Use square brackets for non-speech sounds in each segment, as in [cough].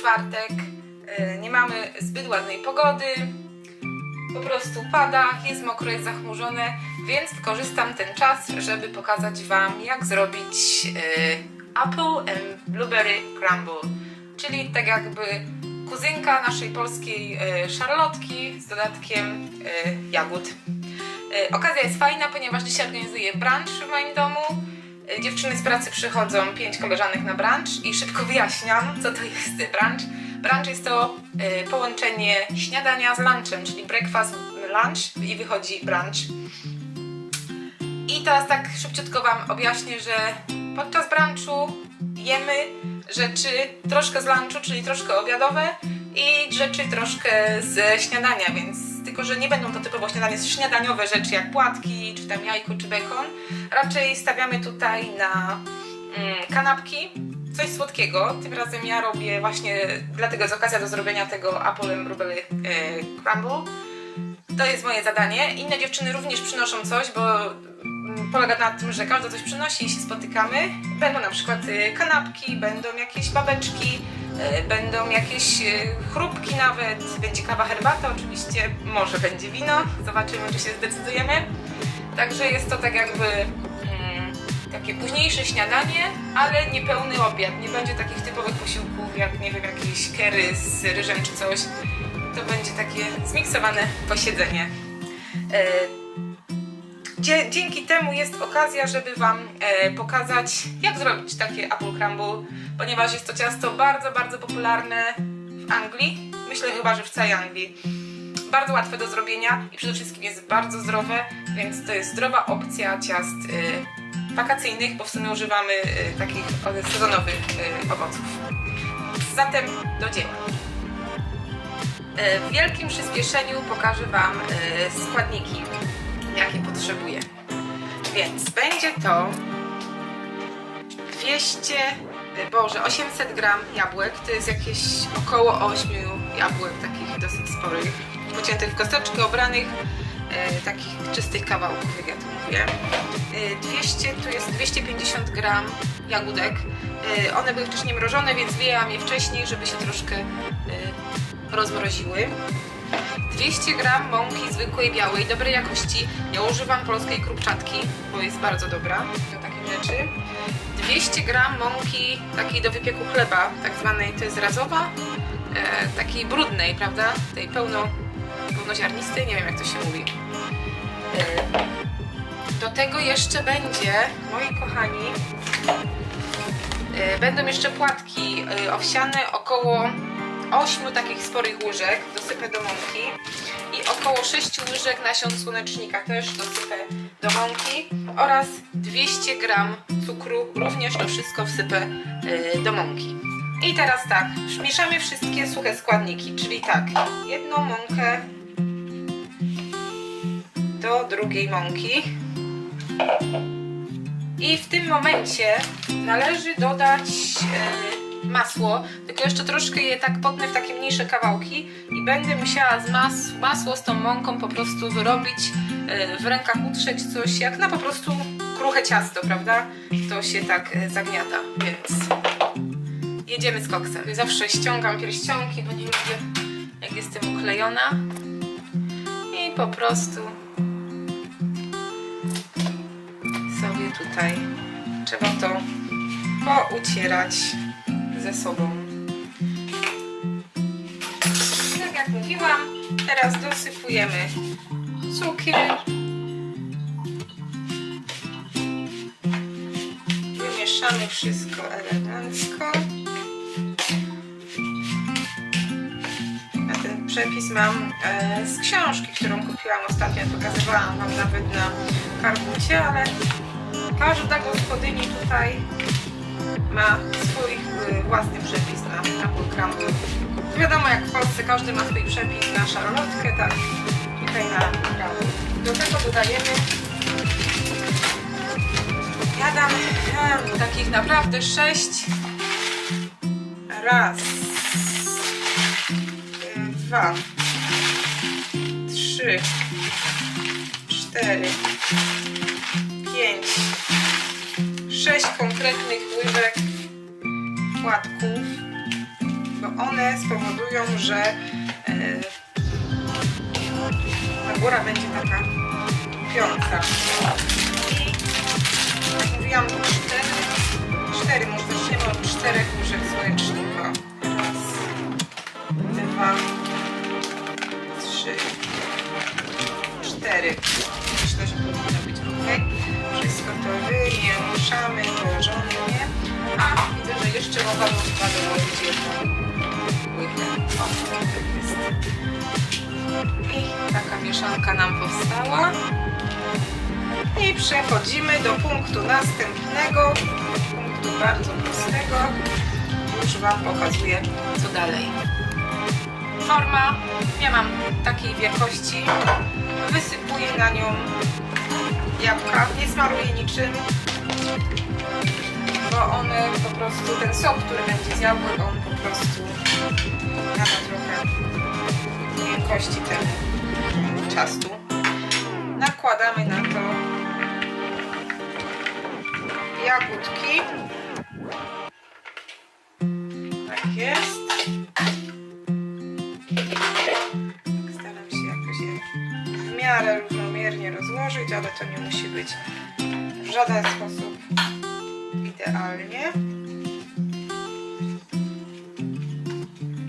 czwartek, e, nie mamy zbyt ładnej pogody, po prostu pada, jest mokro, jest zachmurzone, więc wykorzystam ten czas, żeby pokazać Wam, jak zrobić e, Apple and Blueberry Crumble, czyli tak jakby kuzynka naszej polskiej e, szarlotki z dodatkiem jagód. Okazja jest fajna, ponieważ dzisiaj organizuję brunch w moim domu. Dziewczyny z pracy przychodzą, pięć koleżanek na brunch i szybko wyjaśniam, co to jest brunch. Brunch jest to e, połączenie śniadania z lunchem, czyli breakfast, lunch i wychodzi brunch. I teraz tak szybciutko Wam objaśnię, że podczas brunchu jemy rzeczy troszkę z lunchu, czyli troszkę obiadowe i rzeczy troszkę ze śniadania, więc tylko, że nie będą to typowo śniadanie, śniadaniowe rzeczy jak płatki, czy tam jajko, czy bekon. Raczej stawiamy tutaj na mm, kanapki, coś słodkiego. Tym razem ja robię właśnie, dlatego jest okazja do zrobienia tego Apple and Blueberry e, Crumble. To jest moje zadanie. Inne dziewczyny również przynoszą coś, bo mm, polega na tym, że każda coś przynosi i się spotykamy. Będą na przykład y, kanapki, będą jakieś babeczki, będą jakieś y, chrupki nawet, będzie kawa, herbata oczywiście, może będzie wino, zobaczymy czy się zdecydujemy. Także jest to tak jakby mm, takie późniejsze śniadanie, ale niepełny obiad. Nie będzie takich typowych posiłków jak nie wiem, jakieś kery z ryżem czy coś. To będzie takie zmiksowane posiedzenie. E, Dzie- dzięki temu jest okazja, żeby Wam e, pokazać, jak zrobić takie apple crumble, ponieważ jest to ciasto bardzo, bardzo popularne w Anglii. Myślę chyba, że w całej Anglii. Bardzo łatwe do zrobienia i przede wszystkim jest bardzo zdrowe, więc to jest zdrowa opcja ciast e, wakacyjnych, bo w sumie używamy e, takich e, sezonowych e, owoców. Zatem do dzieła. E, W wielkim przyspieszeniu pokażę Wam e, składniki, jakie potrzebuję. Więc będzie to 200, e, boże, 800 gram jabłek, to jest jakieś około 8 jabłek, takich dosyć sporych, pociętych w kosteczki, obranych, e, takich czystych kawałków, jak ja to mówię. E, 200, tu jest 250 gram jagódek. E, One były wcześniej mrożone, więc wyjęłam je wcześniej, żeby się troszkę e, rozmroziły. 200 gram mąki zwykłej, białej, dobrej jakości. Ja używam polskiej krupczatki, bo jest bardzo dobra do takich rzeczy. 200 gram mąki takiej do wypieku chleba, tak zwanej, to jest razowa, e, takiej brudnej, prawda? Tej pełno, pełnoziarnistej, nie wiem jak to się mówi. E, do tego jeszcze będzie, moi kochani, e, będą jeszcze płatki e, owsiane około 8 takich sporych łyżek dosypę do mąki i około 6 łyżek nasion słonecznika też dosypę do mąki oraz 200 gram cukru, również to wszystko wsypę y, do mąki. I teraz tak, mieszamy wszystkie suche składniki, czyli tak, jedną mąkę do drugiej mąki i w tym momencie należy dodać e, masło, tylko jeszcze troszkę je tak potnę w takie mniejsze kawałki i będę musiała z mas masło z tą mąką po prostu wyrobić, e, w rękach utrzeć coś jak na po prostu kruche ciasto, prawda? To się tak e, zagniata, więc jedziemy z koksem. Zawsze ściągam pierścionki, bo nie lubię jak jestem uklejona i po prostu sobie tutaj trzeba to poucierać ze sobą. Tak jak mówiłam, teraz dosypujemy cukier. Wymieszamy wszystko elegancko. Ten przepis mam e, z książki, którą kupiłam ostatnio. Pokazywałam Wam nawet na karbucie, ale każda gospodyni tutaj ma swój y, własny przepis na apple crumble. Wiadomo, jak w Polsce każdy ma swój przepis na szarlotkę, tak. Tutaj na crumble. Do tego dodajemy. Ja dam em, takich naprawdę sześć. Raz. Dwa. Trzy. Cztery. Pięć sześć konkretnych łyżek płatków, bo one spowodują, że e, ta góra będzie taka piąca. I przechodzimy do punktu następnego. Punktu bardzo prostego. Już Wam pokazuję, co dalej. Forma, ja mam takiej wielkości. Wysypuję na nią jabłka. Nie smaruję niczym, bo one po prostu, ten sok, który będzie z jabłek, on po prostu nada trochę miękkości temu ciastu. Nakładamy na to jagódki. Tak jest. Staram się jakoś je w miarę równomiernie rozłożyć, ale to nie musi być w żaden sposób idealnie.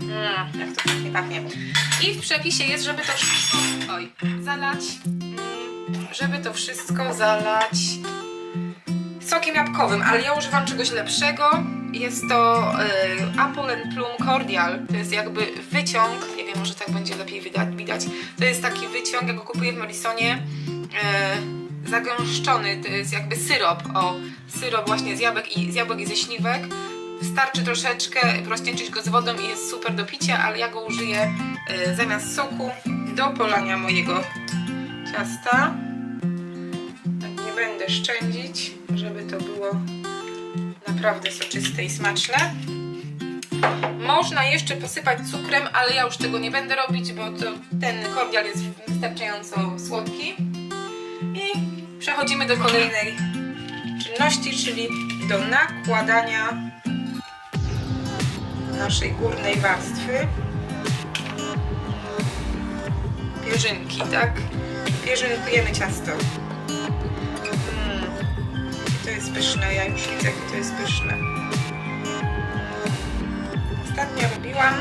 Mm, jak to pięknie pachnie. I w przepisie jest, żeby to wszystko oj, zalać, mm, żeby to wszystko zalać sokiem jabłkowym, ale ja używam czegoś lepszego. Jest to y, Apple and Plum Cordial. To jest jakby wyciąg, nie wiem, może tak będzie lepiej widać. widać. To jest taki wyciąg, ja go kupuję w Melisonie. Y, zagęszczony, to jest jakby syrop, o syrop właśnie z jabłek i, z jabłek i ze śliwek. Wystarczy troszeczkę rozcieńczyć go z wodą i jest super do picia, ale ja go użyję y, zamiast soku do polania mojego ciasta. Tak nie będę szczędzić, żeby to było naprawdę soczyste i smaczne. Można jeszcze posypać cukrem, ale ja już tego nie będę robić, bo to, ten kordial jest wystarczająco słodki. I przechodzimy do kolejnej czynności, czyli do nakładania naszej górnej warstwy pierzynki, tak? Pierzynkujemy ciasto. Jest pyszne, ja już widzę, jakie to jest pyszne. Ostatnio robiłam,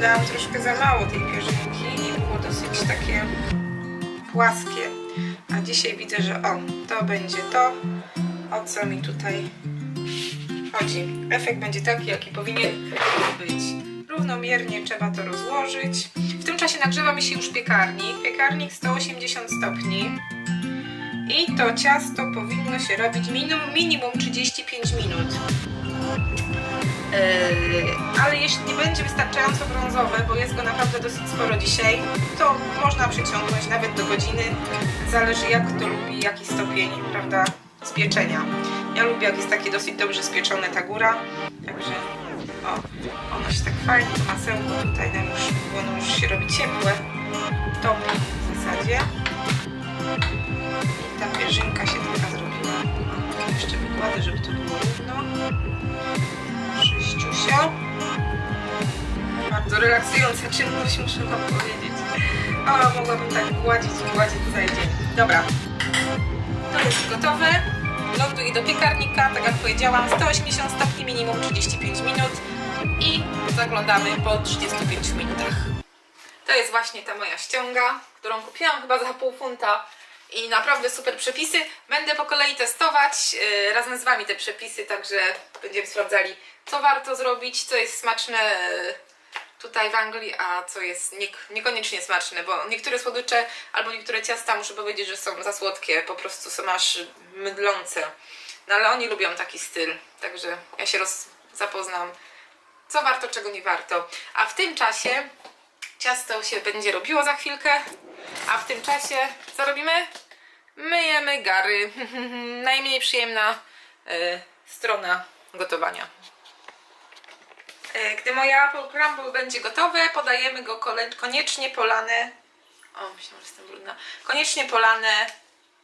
dałam troszkę za mało tej pierzynki i było dosyć takie płaskie. A dzisiaj widzę, że o, to będzie to, o co mi tutaj chodzi. Efekt będzie taki, jaki powinien być. Równomiernie trzeba to rozłożyć. W tym czasie nagrzewa mi się już piekarnik. Piekarnik 180 stopni. I to ciasto powinno się robić minimum, minimum 35 minut. Yy, ale jeśli nie będzie wystarczająco brązowe, bo jest go naprawdę dosyć sporo dzisiaj, to można przyciągnąć nawet do godziny. Zależy jak kto lubi, jaki stopień, prawda, spieczenia. Ja lubię jak jest takie dosyć dobrze spieczone ta góra, także o, ono się tak fajnie, to masełko tutaj nam już, bo ono już się robi ciepłe, topi w zasadzie. I ta pierzynka się taka zrobiła. Jeszcze wykładę, żeby to było równo. Sześciusio. Bardzo relaksująca czynność, muszę wam powiedzieć. O, mogłabym tak gładzić i gładzić cały dzień. Dobra, to jest gotowe. Ląduje do piekarnika, tak jak powiedziałam, 180 stopni, minimum 35 minut i zaglądamy po 35 minutach. To jest właśnie ta moja ściąga, którą kupiłam chyba za pół funta i naprawdę super przepisy. Będę po kolei testować yy, razem z Wami te przepisy, także będziemy sprawdzali, co warto zrobić, co jest smaczne yy, tutaj w Anglii, a co jest nie, niekoniecznie smaczne, bo niektóre słodycze albo niektóre ciasta muszę powiedzieć, że są za słodkie, po prostu są aż mydlące. No ale oni lubią taki styl, także ja się roz, zapoznam, co warto, czego nie warto. A w tym czasie ciasto się będzie robiło za chwilkę, a w tym czasie co robimy? Myjemy gary. [laughs] Najmniej przyjemna y, strona gotowania. E, Gdy moja apple crumble będzie gotowe, podajemy go koniecznie polane. O, myślałam, że jestem brudna. Koniecznie polane.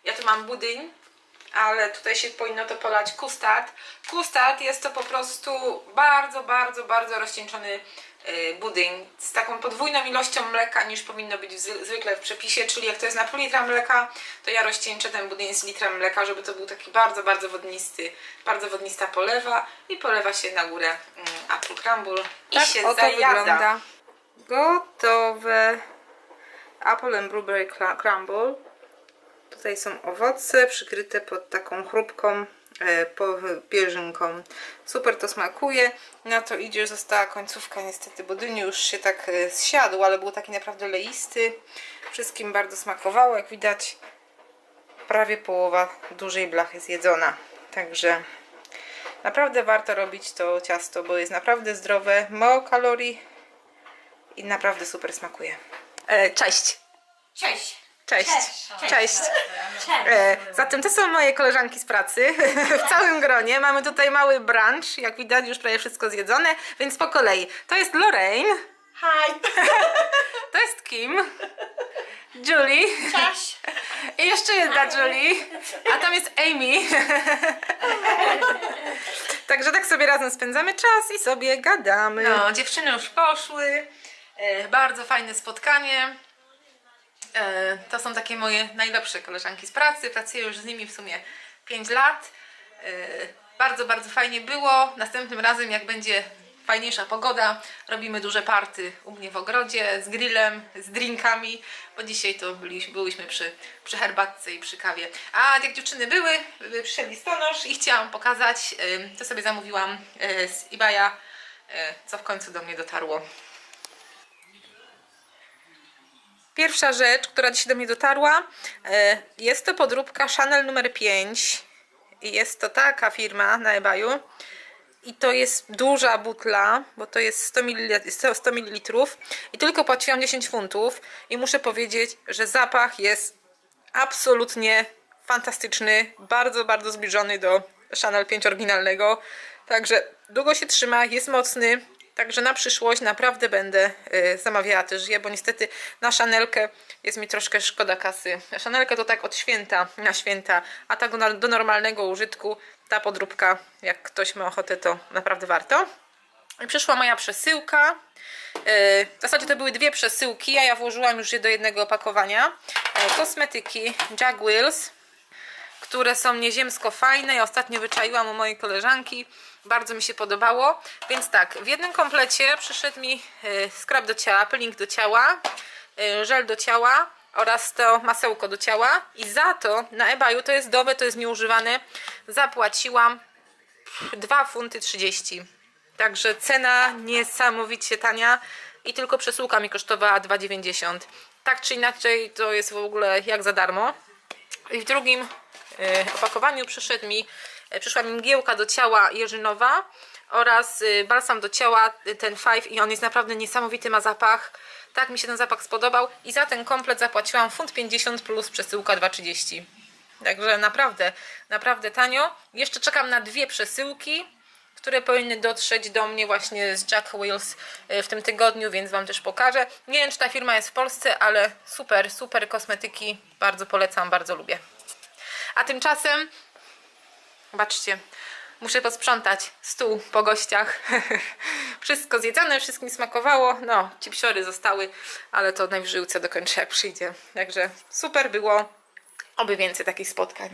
Ja tu mam budyń, ale tutaj się powinno to polać custard. Custard jest to po prostu bardzo, bardzo, bardzo rozcieńczony y, budyń z taką podwójną ilością mleka niż powinno być zwy- zwykle w przepisie, czyli jak to jest na pół litra mleka, to ja rozcieńczę ten budyń z litrem mleka, żeby to był taki bardzo, bardzo wodnisty, bardzo wodnista polewa i polewa się na górę mm, apple crumble i Tak się oto zajada. wygląda gotowe apple and blueberry crumble. Tutaj są owoce przykryte pod taką chrupką e, po- pierzynką. Super to smakuje. Na to idzie, że została końcówka niestety budyniu. Już się tak e, zsiadł, ale był taki naprawdę leisty. Wszystkim bardzo smakowało. Jak widać prawie połowa dużej blachy zjedzona. Także naprawdę warto robić to ciasto, bo jest naprawdę zdrowe, mało kalorii i naprawdę super smakuje. E, cześć! Cześć. Cześć! Cześć. Cześć! Cześć. E, zatem to są moje koleżanki z pracy [laughs] w całym gronie. Mamy tutaj mały brunch, jak widać już prawie wszystko zjedzone, więc po kolei. To jest Lorraine, Hi. [laughs] to jest Kim, Julie Cześć. i jeszcze jedna Julie, a tam jest Amy. [laughs] Także tak sobie razem spędzamy czas i sobie gadamy. No, dziewczyny już poszły. E, bardzo fajne spotkanie. E, to są takie moje najlepsze koleżanki z pracy. Pracuję już z nimi w sumie 5 lat. E, bardzo, bardzo fajnie było. Następnym razem, jak będzie fajniejsza pogoda, robimy duże party u mnie w ogrodzie z grillem, z drinkami, bo dzisiaj to byliśmy, przy, przy herbatce i przy kawie. A jak dziewczyny były, przyszedł listonosz i chciałam pokazać, y, to sobie zamówiłam z eBaya, y, co w końcu do mnie dotarło. Pierwsza rzecz, która dzisiaj do mnie dotarła, e, jest to podróbka Chanel numer 5 i jest to taka firma na eBayu. I to jest duża butla, bo to jest 100 ml, 100 ml i tylko płaciłam 10 funtów. I muszę powiedzieć, że zapach jest absolutnie fantastyczny, bardzo, bardzo zbliżony do Chanel 5 oryginalnego, także długo się trzyma, jest mocny, także na przyszłość naprawdę będę y, zamawiała też je, bo niestety na Chanelkę jest mi troszkę szkoda kasy. Chanelkę to tak od święta na święta, a tak do, do normalnego użytku ta podróbka, jak ktoś ma ochotę, to naprawdę warto. I przyszła moja przesyłka. Yy, W zasadzie to były dwie przesyłki, a ja włożyłam już je do jednego opakowania. E, Kosmetyki Jack Wills, które są nieziemsko fajne. Ja ostatnio wyczaiłam u mojej koleżanki. Bardzo mi się podobało. Więc tak, w jednym komplecie przyszedł mi e, skrab do ciała, peeling do ciała, e, żel do ciała oraz to masełko do ciała. I za to na eBayu, to jest dobre, to jest nieużywane, zapłaciłam 2 funty 30. Także cena niesamowicie tania i tylko przesyłka mi kosztowała 2,90. Tak czy inaczej to jest w ogóle jak za darmo. I w drugim opakowaniu przyszedł mi, e, przyszła mi mgiełka do ciała jeżynowa oraz e, balsam do ciała e, ten Five i on jest naprawdę niesamowity, ma zapach. Tak mi się ten zapach spodobał i za ten komplet zapłaciłam funt 50 plus przesyłka 2,30. Także naprawdę, naprawdę tanio. Jeszcze czekam na dwie przesyłki, które powinny dotrzeć do mnie właśnie z Jack y, w tym tygodniu, więc Wam też pokażę. Nie wiem, czy ta firma jest w Polsce, ale super, super kosmetyki. Bardzo polecam, bardzo lubię. A tymczasem, zobaczcie, muszę posprzątać stół po gościach. [laughs] Wszystko zjedzone, wszystkim smakowało. No, ci psiory zostały, ale to najwyżej Łucja dokończę jak przyjdzie. Także super było. Oby więcej takich spotkań.